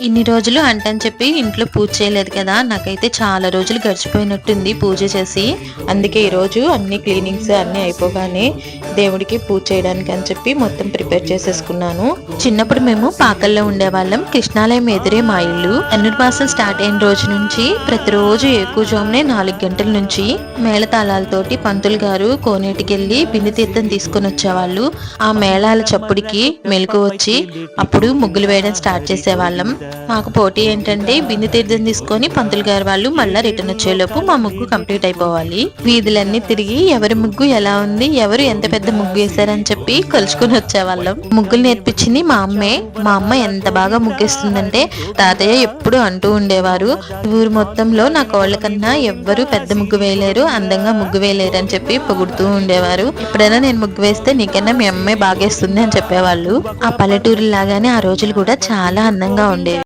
ఇన్ని రోజులు అంటని చెప్పి ఇంట్లో పూజ చేయలేదు కదా. నాకైతే చాలా రోజులు గడిచిపోయినట్టుంది పూజ చేసి. అందుకే ఈరోజు అన్ని క్లీనింగ్స్ అన్ని అయిపోగానే దేవుడికి పూజ చేయడానికి అని చెప్పి మొత్తం ప్రిపేర్ చేసేసుకున్నాను. చిన్నప్పుడు మేము పాకల్లో ఉండేవాళ్ళం. కృష్ణాలయం ఎదురే మా ఇల్లు. ధనుర్మాసం స్టార్ట్ అయిన రోజు నుంచి ప్రతిరోజు ఎక్కువజామునే నాలుగు గంటల నుంచి మేళతాళాలతోటి పంతులు గారు కోనేటికి వెళ్ళి బిందు తీర్థం తీసుకొని వచ్చేవాళ్ళు. ఆ మేళాల చప్పుడికి మెలకు వచ్చి అప్పుడు ముగ్గులు వేయడం స్టార్ట్ చేసేవాళ్ళం. మాకు పోటీ ఏంటంటే బిందు తీర్థం తీసుకొని పంతులు గారు వాళ్ళు మళ్ళీ రిటర్న్ వచ్చేలోపు మా ముగ్గు కంప్లీట్ అయిపోవాలి. వీధులన్నీ తిరిగి ఎవరి ముగ్గు ఎలా ఉంది ఎవరు ఎంత పెద్ద ముగ్గు వేశారని చెప్పి కలుసుకుని వచ్చేవాళ్ళం. ముగ్గులు నేర్పించింది మా అమ్మే. మా అమ్మ ఎంత బాగా ముగ్గేస్తుందంటే తాతయ్య ఎప్పుడు అంటూ ఉండేవారు. ఊరు మొత్తంలో నా కోళ్ళ కన్నా ఎవ్వరు పెద్ద ముగ్గు వేయలేరు అందంగా ముగ్గు వేయలేరు అని చెప్పి పొగుడుతూ ఉండేవారు. ఎప్పుడైనా నేను ముగ్గు వేస్తే నీకన్నా మీ అమ్మాయి బాగేస్తుంది అని చెప్పేవాళ్ళు. ఆ పల్లెటూరు లాగానే ఆ రోజులు కూడా చాలా అందంగా ఉండేవి.